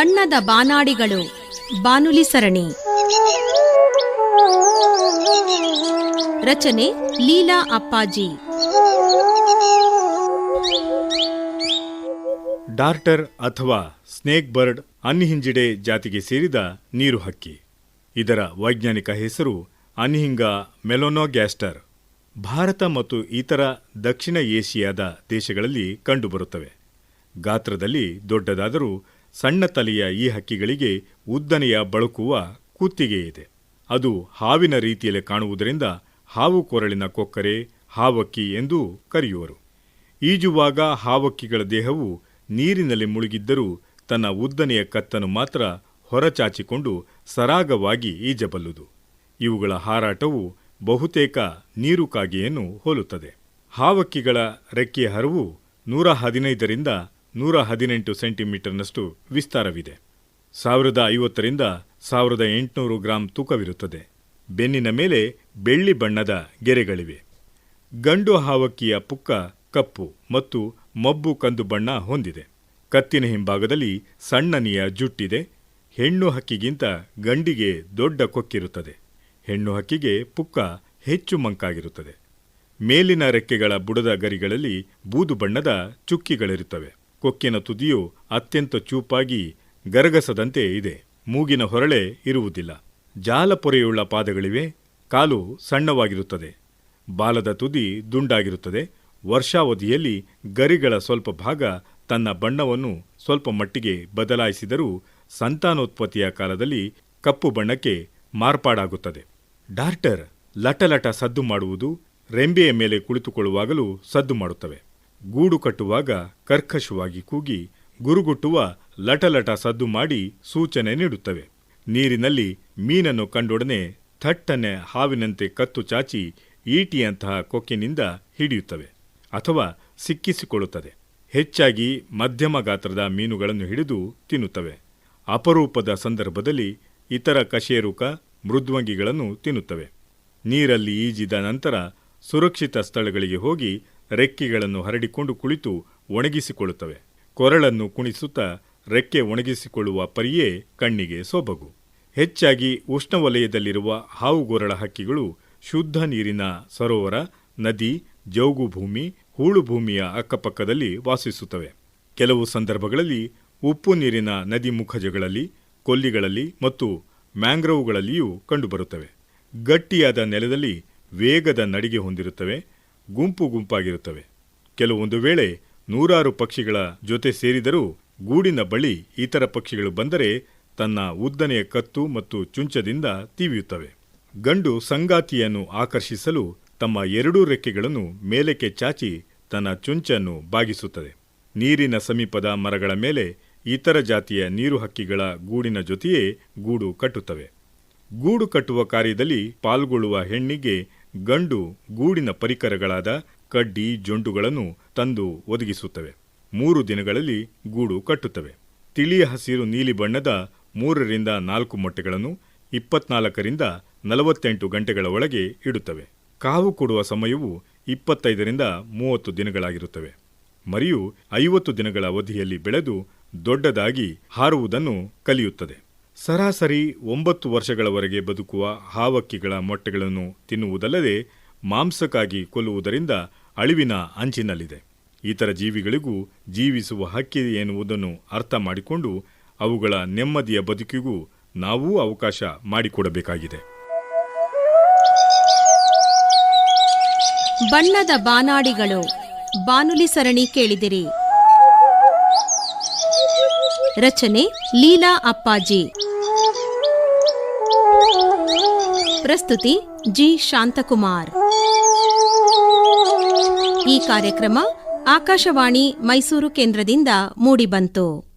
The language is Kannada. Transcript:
ಬಣ್ಣದ ಬಾನಾಡಿಗಳು. ಬಾನುಲಿ ಸರಣಿ. ರಚನೆ ಲೀಲಾ ಅಪ್ಪಾಜಿ. ಡಾರ್ಟರ್ ಅಥವಾ ಸ್ನೇಕ್ ಬರ್ಡ್ ಅನ್ಹಿಂಜಿಡೆ ಜಾತಿಗೆ ಸೇರಿದ ನೀರು ಹಕ್ಕಿ. ಇದರ ವೈಜ್ಞಾನಿಕ ಹೆಸರು ಅನ್ಹಿಂಗಾ ಮೆಲೊನೋಗ್ಯಾಸ್ಟರ್. ಭಾರತ ಮತ್ತು ಇತರ ದಕ್ಷಿಣ ಏಷಿಯಾದ ದೇಶಗಳಲ್ಲಿ ಕಂಡುಬರುತ್ತವೆ. ಗಾತ್ರದಲ್ಲಿ ದೊಡ್ಡದಾದರೂ ಸಣ್ಣ ತಲೆಯ ಈ ಹಕ್ಕಿಗಳಿಗೆ ಉದ್ದನೆಯ ಬಳುಕುವ ಕುತ್ತಿಗೆ ಇದೆ. ಅದು ಹಾವಿನ ರೀತಿಯಲ್ಲಿ ಕಾಣುವುದರಿಂದ ಹಾವು ಕೊರಳಿನ ಕೊಕ್ಕರೆ, ಹಾವಕ್ಕಿ ಎಂದು ಕರೆಯುವರು. ಈಜುವಾಗ ಹಾವಕ್ಕಿಗಳ ದೇಹವು ನೀರಿನಲ್ಲಿ ಮುಳುಗಿದ್ದರೂ ತನ್ನ ಉದ್ದನೆಯ ಕತ್ತನ್ನು ಮಾತ್ರ ಹೊರಚಾಚಿಕೊಂಡು ಸರಾಗವಾಗಿ ಈಜಬಲ್ಲುದು. ಇವುಗಳ ಹಾರಾಟವು ಬಹುತೇಕ ನೀರುಕಾಗೆಯನ್ನು ಹೋಲುತ್ತದೆ. ಹಾವಕ್ಕಿಗಳ ರೆಕ್ಕೆಯ ಹರವು ನೂರ ಹದಿನೈದರಿಂದ ನೂರ ಹದಿನೆಂಟು ಸೆಂಟಿಮೀಟರ್ನಷ್ಟು ವಿಸ್ತಾರವಿದೆ. ಸಾವಿರದ ಐವತ್ತರಿಂದ ಸಾವಿರದ ಎಂಟುನೂರು ಗ್ರಾಂ ತೂಕವಿರುತ್ತದೆ. ಬೆನ್ನಿನ ಮೇಲೆ ಬೆಳ್ಳಿ ಬಣ್ಣದ ಗೆರೆಗಳಿವೆ. ಗಂಡು ಹಾವಕ್ಕಿಯ ಪುಕ್ಕ, ಕಪ್ಪು ಮತ್ತು ಮಬ್ಬು ಕಂದು ಬಣ್ಣ ಹೊಂದಿದೆ. ಕತ್ತಿನ ಹಿಂಭಾಗದಲ್ಲಿ ಸಣ್ಣನೆಯ ಜುಟ್ಟಿದೆ. ಹೆಣ್ಣು ಹಕ್ಕಿಗಿಂತ ಗಂಡಿಗೆ ದೊಡ್ಡ ಕೊಕ್ಕಿರುತ್ತದೆ. ಹೆಣ್ಣು ಹಕ್ಕಿಗೆ ಪುಕ್ಕ ಹೆಚ್ಚು ಮಂಕಾಗಿರುತ್ತದೆ. ಮೇಲಿನ ರೆಕ್ಕೆಗಳ ಬುಡದ ಗರಿಗಳಲ್ಲಿ ಬೂದು ಬಣ್ಣದ ಚುಕ್ಕಿಗಳಿರುತ್ತವೆ. ಕೊಕ್ಕಿನ ತುದಿಯು ಅತ್ಯಂತ ಚೂಪಾಗಿ ಗರಗಸದಂತೆ ಇದೆ. ಮೂಗಿನ ಹೊರಳೆ ಇರುವುದಿಲ್ಲ. ಜಾಲಪೊರೆಯುಳ್ಳ ಪಾದಗಳಿವೆ. ಕಾಲು ಸಣ್ಣವಾಗಿರುತ್ತದೆ. ಬಾಲದ ತುದಿ ದುಂಡಾಗಿರುತ್ತದೆ. ವರ್ಷಾವಧಿಯಲ್ಲಿ ಗರಿಗಳ ಸ್ವಲ್ಪ ಭಾಗ ತನ್ನ ಬಣ್ಣವನ್ನು ಸ್ವಲ್ಪ ಮಟ್ಟಿಗೆ ಬದಲಾಯಿಸಿದರೂ ಸಂತಾನೋತ್ಪತ್ತಿಯ ಕಾಲದಲ್ಲಿ ಕಪ್ಪು ಬಣ್ಣಕ್ಕೆ ಮಾರ್ಪಾಡಾಗುತ್ತದೆ. ಡಾರ್ಟರ್ ಲಟಲಟ ಸದ್ದು ಮಾಡುವುದು ರೆಂಬೆಯ ಮೇಲೆ ಕುಳಿತುಕೊಳ್ಳುವಾಗಲೂ ಸದ್ದು ಮಾಡುತ್ತವೆ. ಗೂಡು ಕಟ್ಟುವಾಗ ಕರ್ಕಶವಾಗಿ ಕೂಗಿ ಗುರುಗುಟ್ಟುವ ಲಟಲಟ ಸದ್ದು ಮಾಡಿ ಸೂಚನೆ ನೀಡುತ್ತವೆ. ನೀರಿನಲ್ಲಿ ಮೀನನ್ನು ಕಂಡೊಡನೆ ಥಟ್ಟನೆ ಹಾವಿನಂತೆ ಕತ್ತು ಚಾಚಿ ಈಟಿಯಂತಹ ಕೊಕ್ಕಿನಿಂದ ಹಿಡಿಯುತ್ತವೆ ಅಥವಾ ಸಿಕ್ಕಿಸಿಕೊಳ್ಳುತ್ತದೆ. ಹೆಚ್ಚಾಗಿ ಮಧ್ಯಮ ಗಾತ್ರದ ಮೀನುಗಳನ್ನು ಹಿಡಿದು ತಿನ್ನುತ್ತವೆ. ಅಪರೂಪದ ಸಂದರ್ಭದಲ್ಲಿ ಇತರ ಕಶೇರುಕ ಮೃದ್ವಂಗಿಗಳನ್ನು ತಿನ್ನುತ್ತವೆ. ನೀರಲ್ಲಿ ಈಜಿದ ನಂತರ ಸುರಕ್ಷಿತ ಸ್ಥಳಗಳಿಗೆ ಹೋಗಿ ರೆಕ್ಕೆಗಳನ್ನು ಹರಡಿಕೊಂಡು ಕುಳಿತು ಒಣಗಿಸಿಕೊಳ್ಳುತ್ತವೆ. ಕೊರಳನ್ನು ಕುಣಿಸುತ್ತಾ ರೆಕ್ಕೆ ಒಣಗಿಸಿಕೊಳ್ಳುವ ಪರಿಯೇ ಕಣ್ಣಿಗೆ ಸೊಬಗು. ಹೆಚ್ಚಾಗಿ ಉಷ್ಣವಲಯದಲ್ಲಿರುವ ಹಾವುಗೊರಳ ಹಕ್ಕಿಗಳು ಶುದ್ಧ ನೀರಿನ ಸರೋವರ, ನದಿ, ಜೌಗು ಭೂಮಿ, ಹೂಳು ಭೂಮಿಯ ಅಕ್ಕಪಕ್ಕದಲ್ಲಿ ವಾಸಿಸುತ್ತವೆ. ಕೆಲವು ಸಂದರ್ಭಗಳಲ್ಲಿ ಉಪ್ಪು ನೀರಿನ ನದಿ ಮುಖಜಗಳಲ್ಲಿ, ಕೊಲ್ಲಿಗಳಲ್ಲಿ ಮತ್ತು ಮ್ಯಾಂಗ್ರೋವ್ಗಳಲ್ಲಿಯೂ ಕಂಡುಬರುತ್ತವೆ. ಗಟ್ಟಿಯಾದ ನೆಲದಲ್ಲಿ ವೇಗದ ನಡಿಗೆ ಹೊಂದಿರುತ್ತವೆ. ಗುಂಪು ಗುಂಪಾಗಿರುತ್ತವೆ. ಕೆಲವೊಂದು ವೇಳೆ ನೂರಾರು ಪಕ್ಷಿಗಳ ಜೊತೆ ಸೇರಿದರೂ ಗೂಡಿನ ಬಳಿ ಇತರ ಪಕ್ಷಿಗಳು ಬಂದರೆ ತನ್ನ ಉದ್ದನೆಯ ಕತ್ತು ಮತ್ತು ಚುಂಚದಿಂದ ತೀವಿಯುತ್ತವೆ. ಗಂಡು ಸಂಗಾತಿಯನ್ನು ಆಕರ್ಷಿಸಲು ತಮ್ಮ ಎರಡೂ ರೆಕ್ಕೆಗಳನ್ನು ಮೇಲಕ್ಕೆ ಚಾಚಿ ತನ್ನ ಚುಂಚನ್ನು ಬಾಗಿಸುತ್ತದೆ. ನೀರಿನ ಸಮೀಪದ ಮರಗಳ ಮೇಲೆ ಇತರ ಜಾತಿಯ ನೀರು ಹಕ್ಕಿಗಳ ಗೂಡಿನ ಜೊತೆಯೇ ಗೂಡು ಕಟ್ಟುತ್ತವೆ. ಗೂಡು ಕಟ್ಟುವ ಕಾರ್ಯದಲ್ಲಿ ಪಾಲ್ಗೊಳ್ಳುವ ಹೆಣ್ಣಿಗೆ ಗಂಡು ಗೂಡಿನ ಪರಿಕರಗಳಾದ ಕಡ್ಡಿ, ಜೊಂಡುಗಳನ್ನು ತಂದು ಒದಗಿಸುತ್ತವೆ. ಮೂರು ದಿನಗಳಲ್ಲಿ ಗೂಡು ಕಟ್ಟುತ್ತವೆ. ತಿಳಿಯ ಹಸಿರು ನೀಲಿ ಬಣ್ಣದ ಮೂರರಿಂದ ನಾಲ್ಕು ಮೊಟ್ಟೆಗಳನ್ನು ಇಪ್ಪತ್ನಾಲ್ಕರಿಂದ ನಲವತ್ತೆಂಟು ಗಂಟೆಗಳ ಒಳಗೆ ಇಡುತ್ತವೆ. ಕಾವು ಕೊಡುವ ಸಮಯವು ಇಪ್ಪತ್ತೈದರಿಂದ ಮೂವತ್ತು ದಿನಗಳಾಗಿರುತ್ತವೆ. ಮರಿಯು ಐವತ್ತು ದಿನಗಳ ಅವಧಿಯಲ್ಲಿ ಬೆಳೆದು ದೊಡ್ಡದಾಗಿ ಹಾರುವುದನ್ನು ಕಲಿಯುತ್ತದೆ. ಸರಾಸರಿ ಒಂಬತ್ತು ವರ್ಷಗಳವರೆಗೆ ಬದುಕುವ ಹಾವಕ್ಕಿಗಳ ಮೊಟ್ಟೆಗಳನ್ನು ತಿನ್ನುವುದಲ್ಲದೆ ಮಾಂಸಕ್ಕಾಗಿ ಕೊಲ್ಲುವುದರಿಂದ ಅಳಿವಿನ ಅಂಚಿನಲ್ಲಿದೆ. ಇತರ ಜೀವಿಗಳಿಗೂ ಜೀವಿಸುವ ಹಕ್ಕಿ ಎನ್ನುವುದನ್ನು ಅರ್ಥ ಮಾಡಿಕೊಂಡು ಅವುಗಳ ನೆಮ್ಮದಿಯ ಬದುಕಿಗೂ ನಾವೂ ಅವಕಾಶ ಮಾಡಿಕೊಡಬೇಕಾಗಿದೆ. ಬಣ್ಣದ ಬಾನಾಡಿಗಳು, ಬಾನುಲಿ ಸರಣಿ ಕೇಳಿದಿರಿ. ರಚನೆ ಲೀಲಾ ಅಪ್ಪಾಜಿ. ಪ್ರಸ್ತುತಿ ಜಿ. ಶಾಂತಕುಮಾರ್. ಈ ಕಾರ್ಯಕ್ರಮ ಆಕಾಶವಾಣಿ ಮೈಸೂರು ಕೇಂದ್ರದಿಂದ ಮೂಡಿಬಂತು.